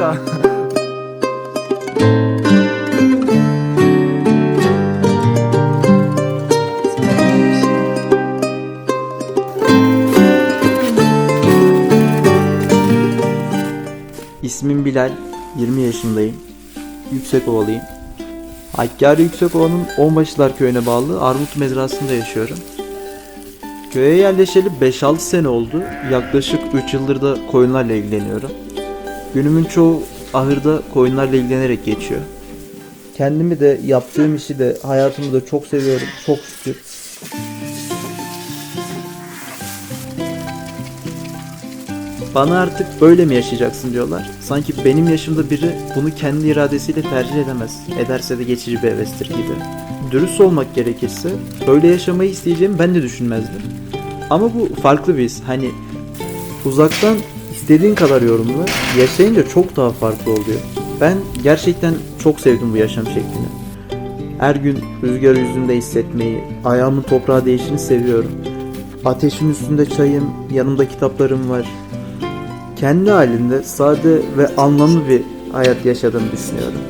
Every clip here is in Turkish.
aşağı. İsmim Bilal, 20 yaşındayım. Yüksekovalıyım. Hakkari Yüksekova'nın Onbaşılar köyüne bağlı Armut mezrasında yaşıyorum. Köye yerleşeli 5-6 sene oldu. Yaklaşık 3 yıldır da koyunlarla ilgileniyorum. Günümün çoğu ahırda koyunlarla ilgilenerek geçiyor. Kendimi de yaptığım işi de hayatımı da çok seviyorum. Çok şükür. Bana artık böyle mi yaşayacaksın diyorlar. Sanki benim yaşımda biri bunu kendi iradesiyle tercih edemez. Ederse de geçici bir hevestir gibi. Dürüst olmak gerekirse böyle yaşamayı isteyeceğimi ben de düşünmezdim. Ama bu farklı bir his. Hani uzaktan istediğin kadar yorumla, yaşayınca çok daha farklı oluyor. Ben gerçekten çok sevdim bu yaşam şeklini. Her gün rüzgarı yüzümde hissetmeyi, ayağımın toprağa değişini seviyorum. Ateşin üstünde çayım, yanımda kitaplarım var. Kendi halinde sade ve anlamlı bir hayat yaşadığımı düşünüyorum.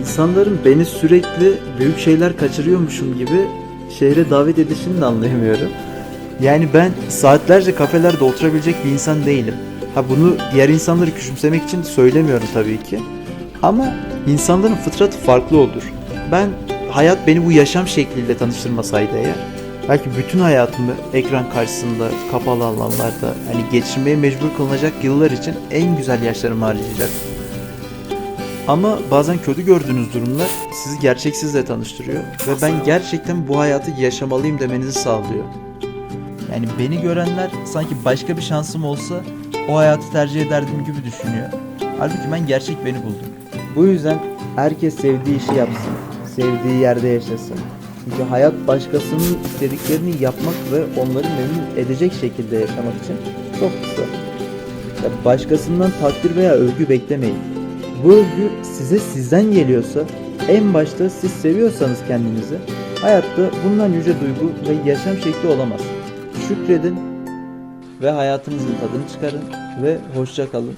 İnsanların beni sürekli büyük şeyler kaçırıyormuşum gibi şehre davet edişini de anlayamıyorum. Yani ben saatlerce kafelerde oturabilecek bir insan değilim. Ha bunu diğer insanları küçümsemek için söylemiyorum tabii ki. Ama insanların fıtratı farklı olur. Ben hayat beni bu yaşam şekliyle tanıştırmasaydı eğer belki bütün hayatımı ekran karşısında kapalı alanlarda hani geçirmeye mecbur kılınacak yıllar için en güzel yaşlarımı harcayacaktım. Ama bazen kötü gördüğünüz durumlar sizi gerçeksizle tanıştırıyor ve ben gerçekten bu hayatı yaşamalıyım demenizi sağlıyor. Yani beni görenler sanki başka bir şansım olsa o hayatı tercih ederdim gibi düşünüyor. Halbuki ben gerçek beni buldum. Bu yüzden herkes sevdiği işi yapsın. Sevdiği yerde yaşasın. Çünkü hayat başkasının istediklerini yapmak ve onları memnun edecek şekilde yaşamak için çok kısa. Ya başkasından takdir veya övgü beklemeyin. Bu övgü size sizden geliyorsa en başta siz seviyorsanız kendinizi hayatta bundan yüce duygu ve yaşam şekli olamaz. Şükredin ve hayatınızın tadını çıkarın ve hoşça kalın.